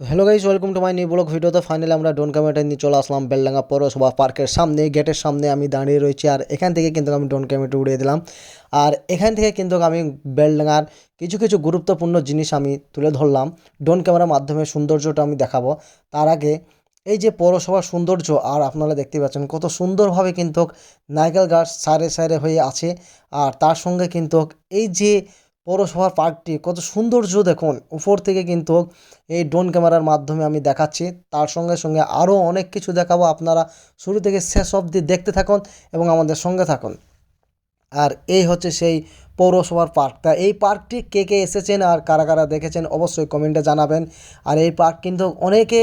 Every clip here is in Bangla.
Hello guys welcome to my new blog ভিডিওতে ফাইনালি আমরা ডোন ক্যামেরাটা নিয়ে চলে আসলাম বেলডাঙ্গা পৌরসভা পার্কের সামনে গেটের সামনে আমি দাঁড়িয়ে রয়েছি আর এখান থেকে কিন্তু আমি ডোন ক্যামেরাটা উড়িয়ে দিলাম। আর এখান থেকে কিন্তু আমি বেলডাঙ্গার কিছু কিছু গুরুত্বপূর্ণ জিনিস আমি তুলে ধরলাম। ডোন ক্যামেরার মাধ্যমে সৌন্দর্যটা আমি দেখাবো। তার আগে এই যে পৌরসভার সৌন্দর্য, আর আপনারা দেখতে পাচ্ছেন কত সুন্দরভাবে কিন্তু নারকেল গাছ সাইডে সাইডে হয়ে আছে। আর তার সঙ্গে কিন্তু এই যে পৌরসভার পার্কটি কত সৌন্দর্য দেখুন। উপর থেকে কিন্তু এই ড্রোন ক্যামেরার মাধ্যমে আমি দেখাচ্ছি। তার সঙ্গে সঙ্গে আরও অনেক কিছু দেখাবো। আপনারা শুরু থেকে শেষ অবধি দেখতে থাকুন এবং আমাদের সঙ্গে থাকুন। আর এই হচ্ছে সেই পৌরসভার পার্ক। তা এই পার্কটি কে কে এসেছেন আর কারা কারা দেখেছেন অবশ্যই কমেন্টে জানাবেন। আর এই পার্ক কিন্তু অনেকে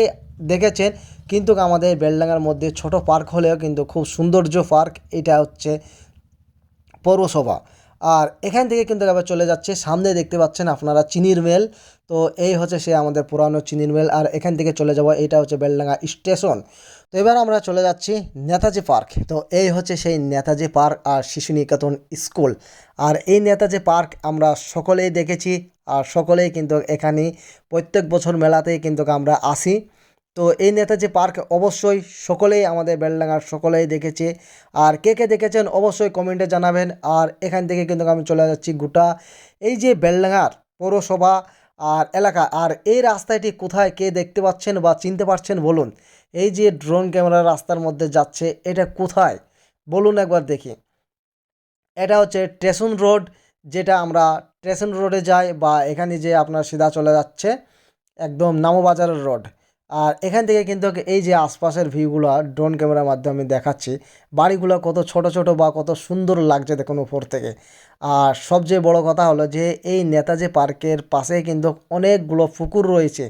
দেখেছেন, কিন্তু আমাদের বেলডাঙ্গার মধ্যে ছোট পার্ক হলেও কিন্তু খুব সৌন্দর্য পার্ক। এটা হচ্ছে পৌরসভা। আর এখান থেকে কিন্তু আবার চলে যাচ্ছে, সামনে দেখতে পাচ্ছেন আপনারা চিনির মেল। তো এই হচ্ছে সে আমাদের পুরানো চিনির মেল, আর এখান থেকে চলে যাব এটা হচ্ছে বেলডাঙ্গা স্টেশন। তো এবার আমরা চলে যাচ্ছি নেতাজি পার্ক। তো এই হচ্ছে সেই নেতাজি পার্ক আর শিশু নিকেতন স্কুল। আর এই নেতাজি পার্ক আমরা সকলেই দেখেছি, আর সকলেই কিন্তু এখানে প্রত্যেক বছর মেলাতেই কিন্তু আমরা আসি। তো এই নেতাজি পার্ক অবশ্যই সকলেই আমাদের বেলডাঙ্গার সকলেই দেখেছে। আর কে কে দেখেছেন অবশ্যই কমেন্টে জানাবেন। আর এখান থেকে কিন্তু আমি চলে যাচ্ছি গোটা। এই যে বেলডাঙ্গার পৌরসভা আর এলাকা, আর এই রাস্তাটি কোথায় কে দেখতে পাচ্ছেন বা চিনতে পারছেন বলুন। এই যে ড্রোন ক্যামেরা রাস্তার মধ্যে যাচ্ছে, এটা কোথায়? বলুন একবার দেখি। এটা হচ্ছে স্টেশন রোড, যেটা আমরা স্টেশন রোডে যাই বা এখানে যে আপনার সিধা চলে যাচ্ছে, একদম নামবাজারের রোড। আর এখান থেকে কিন্তু এই যে আশপাশের ভিউগুলো ড্রোন ক্যামেরার মাধ্যমে দেখাচ্ছি, বাড়িগুলো কত ছোট ছোট বা কত সুন্দর লাগছে দেখুন উপর থেকে। আর সবচেয়ে বড় কথা হলো যে এই নেতাজি পার্কের পাশে কিন্তু অনেকগুলো পুকুর রয়েছে।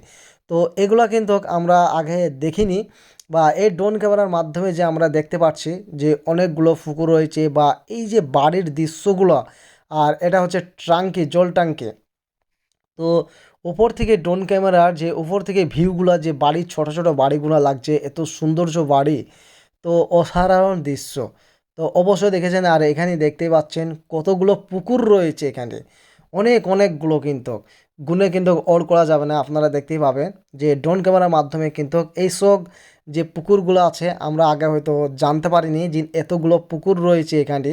তো এগুলো কিন্তু আমরা আগে দেখিনি বা এই ড্রোন ক্যামেরার মাধ্যমে যে আমরা দেখতে পাচ্ছি যে অনেকগুলো পুকুর রয়েছে বা এই যে বাড়ির দৃশ্যগুলো, আর এটা হচ্ছে ট্রাঙ্কি, জল ট্যাঙ্কি তো ওপর থেকে ড্রোন ক্যামেরার যে উপর থেকে ভিউগুলো যে বাড়ির ছোট ছোট বাড়িগুলো লাগছে, এত সৌন্দর্য বাড়ি, তো অসাধারণ দৃশ্য। তো অবশ্যই দেখেছেন, আর এখানে দেখতেই পাচ্ছেন কতগুলো পুকুর রয়েছে এখানে। অনেক অনেকগুলো কিন্তু গুনে কিন্তু অর করা যাবে না, আপনারা দেখতেই পাবেন যে ড্রোন ক্যামেরার মাধ্যমে কিন্তু এইসব যে পুকুরগুলো আছে, আমরা আগে হয়তো জানতে পারিনি যে এতগুলো পুকুর রয়েছে এখানে।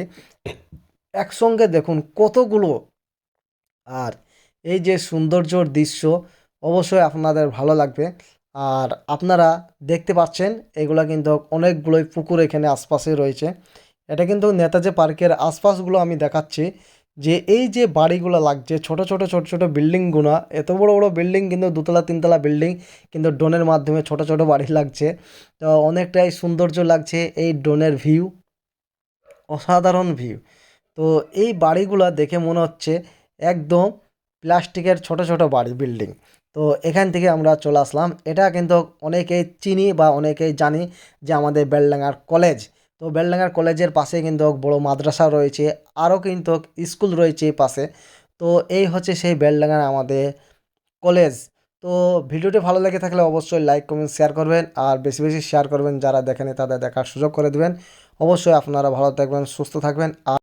একসঙ্গে দেখুন কতগুলো। আর এই যে সৌন্দর্যর দৃশ্য অবশ্যই আপনাদের ভালো লাগবে। আর আপনারা দেখতে পাচ্ছেন, এগুলো কিন্তু অনেকগুলোই পুকুর এখানে আশপাশে রয়েছে। এটা কিন্তু নেতাজি পার্কের আশপাশগুলো আমি দেখাচ্ছি যে এই যে বাড়িগুলো লাগছে, ছোট ছোট ছোট ছোট বিল্ডিংগুলো এত বড় বড় বিল্ডিং কিন্তু দুতলা, তিনতলা বিল্ডিং কিন্তু ড্রোনের মাধ্যমে ছোট ছোট বাড়ি লাগছে। তো অনেকটাই সৌন্দর্য লাগছে এই ড্রোনের ভিউ, অসাধারণ ভিউ। তো এই বাড়িগুলো দেখে মনে হচ্ছে একদম প্লাস্টিকের ছোট ছোট বাড়ি বিল্ডিং তো এখান থেকে আমরা চলে আসলাম। এটা কিন্তু অনেকেই চিনি বা অনেকেই জানি যে আমাদের বেলডাঙ্গার কলেজ তো বেলডাঙ্গার কলেজের পাশে কিন্তু বড় মাদ্রাসা রয়েছে, আরও কিন্তু স্কুল রয়েছে পাশে। তো এই হচ্ছে সেই বেলডাঙ্গার আমাদের কলেজ তো ভিডিওটি ভালো লেগে থাকলে অবশ্যই লাইক কমেন্ট শেয়ার করবেন আর বেশি বেশি শেয়ার করবেন। যারা দেখেনি তাদের দেখার সুযোগ করে দেবেন। অবশ্যই আপনারা ভালো থাকবেন, সুস্থ থাকবেন আর